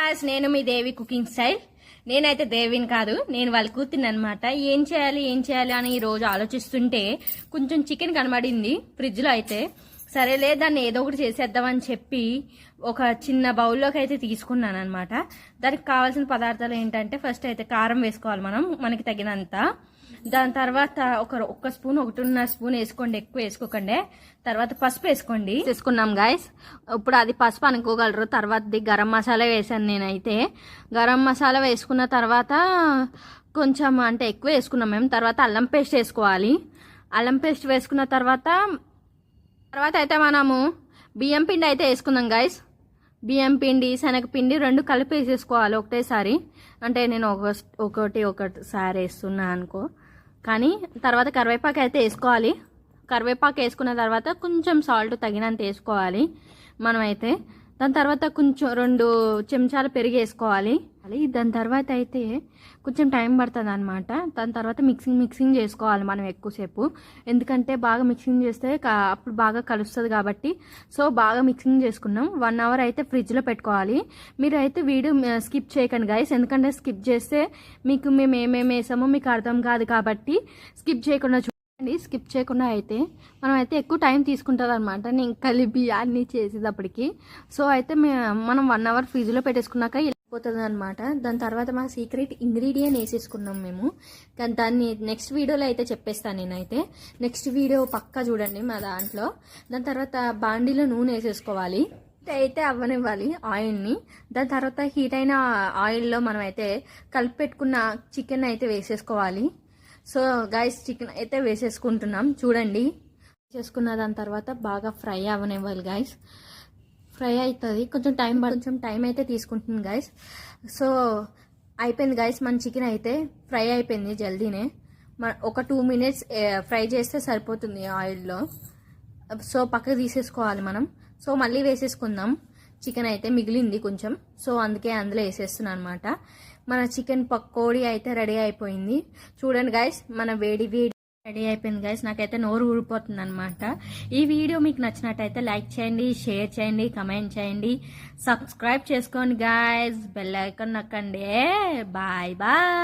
Guys నేను మీ దేవి cooking style. నేనైతే దేవిని కాదు నేను వాళ్ళ కూతుర్ని అనమాట ఏం చేయాలి ఏం చేయాలి అని ఈరోజు ఆలోచిస్తుంటే కొంచెం చికెన్ కనబడింది ఫ్రిడ్జ్లో అయితే. సరేలే దాన్ని ఏదో ఒకటి చేసేద్దామని చెప్పి ఒక చిన్న బౌల్లోకి అయితే తీసుకున్నాను అనమాట దానికి కావాల్సిన పదార్థాలు ఏంటంటే ఫస్ట్ అయితే కారం వేసుకోవాలి మనం మనకి తగినంత. దాని తర్వాత ఒక ఒక్క స్పూన్ ఒకటిన్నర స్పూన్ వేసుకోండి ఎక్కువ వేసుకోకండి. తర్వాత పసుపు వేసుకోండి. వేసుకున్నాం గాయస్ ఇప్పుడు అది పసుపు అనుకోగలరు. తర్వాతది గరం మసాలా వేసాను నేనైతే. గరం మసాలా వేసుకున్న తర్వాత కొంచెం అంటే ఎక్కువ వేసుకున్నాం మేము. తర్వాత అల్లం పేస్ట్ వేసుకోవాలి. అల్లం పేస్ట్ వేసుకున్న తర్వాత తర్వాత అయితే మనము బియ్యం పిండి అయితే వేసుకుందాం గాయస్ బియ్యం పిండి శనగపిండి రెండు కలిపి వేసేసుకోవాలి ఒకటేసారి. అంటే నేను ఒక ఒకటి ఒకటిసారి వేస్తున్నా అనుకో. కానీ తర్వాత కరివేపాకు అయితే వేసుకోవాలి. కరివేపాకు వేసుకున్న తర్వాత కొంచెం సాల్ట్ తగినంత వేసుకోవాలి మనమైతే. దాని తర్వాత కొంచెం రెండు చెంచాలు పెరిగి వేసుకోవాలి. దాని తర్వాత అయితే కొంచెం టైం పడుతుంది అనమాట దాని తర్వాత మిక్సింగ్ మిక్సింగ్ చేసుకోవాలి మనం ఎక్కువసేపు. ఎందుకంటే బాగా మిక్సింగ్ చేస్తే అప్పుడు బాగా కలుస్తుంది కాబట్టి. సో బాగా మిక్సింగ్ చేసుకున్నాం. వన్ అవర్ అయితే ఫ్రిడ్జ్లో పెట్టుకోవాలి. మీరు అయితే వీడియో స్కిప్ చేయకండి గైస్ ఎందుకంటే స్కిప్ చేస్తే మీకు మేము ఏమేమి వేసామో మీకు అర్థం కాదు కాబట్టి స్కిప్ చేయకుండా చూడండి. స్కిప్ చేయకుండా అయితే మనం అయితే ఎక్కువ టైం తీసుకుంటుంది అనమాట నేను కలిపి అన్నీ చేసేటప్పటికి. సో అయితే మనం వన్ అవర్ ఫ్రిడ్జ్లో పెట్టేసుకున్నాక పోతుంది అనమాట దాని తర్వాత మా సీక్రెట్ ఇంగ్రీడియంట్ వేసేసుకున్నాం మేము. కానీ దాన్ని నెక్స్ట్ వీడియోలో అయితే చెప్పేస్తాను నేనైతే. నెక్స్ట్ వీడియో పక్కా చూడండి మా దాంట్లో. దాని తర్వాత బాండీలో నూనె వేసేసుకోవాలి. అయితే అవ్వనివ్వాలి ఆయిల్ని. దాని తర్వాత హీట్ అయిన ఆయిల్లో మనం అయితే కలిపి పెట్టుకున్న చికెన్ అయితే వేసేసుకోవాలి. సో గైస్ చికెన్ అయితే వేసేసుకుంటున్నాం. చూడండి. వేసేసుకున్న దాని తర్వాత బాగా ఫ్రై అవ్వనివ్వాలి గైస్ ఫ్రై అవుతుంది కొంచెం టైం కొంచెం టైం అయితే తీసుకుంటుంది గైస్ సో అయిపోయింది గాయస్ మన చికెన్ అయితే ఫ్రై అయిపోయింది జల్దీనే. ఒక టూ మినిట్స్ ఫ్రై చేస్తే సరిపోతుంది ఆయిల్లో. సో పక్కకు తీసేసుకోవాలి మనం. సో మళ్ళీ వేసేసుకుందాం. చికెన్ అయితే మిగిలింది కొంచెం. సో అందుకే అందులో వేసేస్తున్నాను అనమాట మన చికెన్ పకోడీ అయితే రెడీ అయిపోయింది. చూడండి గాయస్ మన వేడి వేడి రెడీ అయిపోయింది గైస్ నాకైతే నోరు ఊడిపోతుంది అనమాట ఈ వీడియో మీకు నచ్చినట్టయితే లైక్ చేయండి షేర్ చేయండి కమెంట్ చేయండి. సబ్స్క్రైబ్ చేసుకోండి గాయస్ బెల్ ఐకాన్ నొక్కండి. Bye bye.